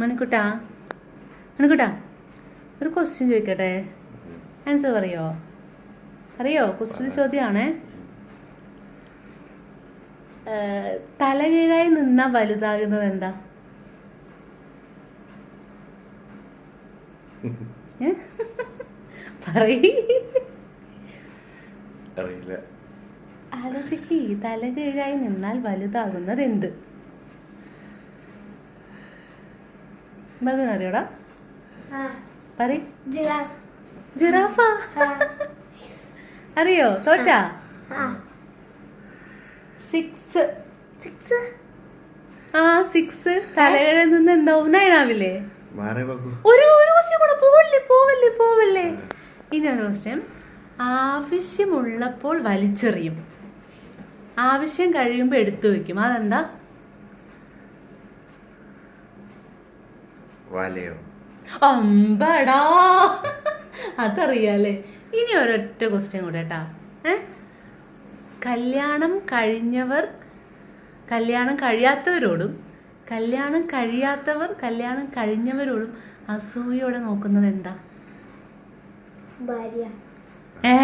മണിക്കുട്ടാ? മണിക്കുട്ടാ ഒരു ക്വസ്റ്റ്യൻ ചോദിക്കട്ടെ? ആൻസർ പറയോ? അറിയോ? കുസൃതി ചോദ്യമാണേ തലകീഴായി നിന്നാ വലുതാകുന്നത് എന്താ? പറയില്ല ആലോചിക്ക്. തലകീഴായി നിന്നാൽ വലുതാകുന്നത് എന്ത്? അറിയോടാ പറ ജിറാഫ. അറിയോ? തോറ്റാ? സിക്സ്. ആ സിക്സ്. തലയുടെ നിന്ന് മാറേ ബാബു ഒരു ഒരു ക്വസ്റ്റ്യൻ കൂടെ പോവല്ലേ പോവല്ലേ പോവല്ലേ? ഇനി ഒരു ക്വസ്റ്റ്യൻ ആവശ്യമുള്ളപ്പോൾ വലിച്ചെറിയും. ആവശ്യം കഴിയുമ്പോൾ എടുത്തു വെക്കും. അതെന്താ? വാലയോ? അമ്പടാ. അതറിയാലേ. ഇനി ഒരൊറ്റ ക്വസ്റ്റ്യൻ കൂടെ കേട്ടാ ഏ? കല്യാണം കഴിഞ്ഞവർ കല്യാണം കഴിയാത്തവരോടും കല്യാണം കഴിയാത്തവർ കല്യാണം കഴിഞ്ഞവരോടും അസൂയോടെ നോക്കുന്നത് എന്താ? ഭാര്യ. ഏ?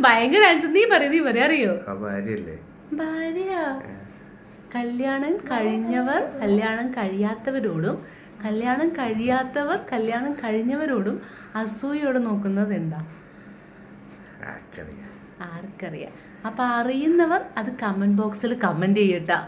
ഭയങ്കര ആൻസർ നീ പറ നീ പറ അറിയോ? ആ ഭാര്യയല്ലേ? ഭാര്യ. കല്യാണം കഴിഞ്ഞവർ കല്യാണം കഴിയാത്തവരോടും കല്യാണം കഴിയാത്തവർ കല്യാണം കഴിഞ്ഞവരോടും അസൂയോട് നോക്കുന്നത് എന്താ? ആർക്കറിയാം. അപ്പൊ അറിയുന്നവർ അത് കമന്റ് ബോക്സിൽ കമന്റ് ചെയ്യട്ടാ.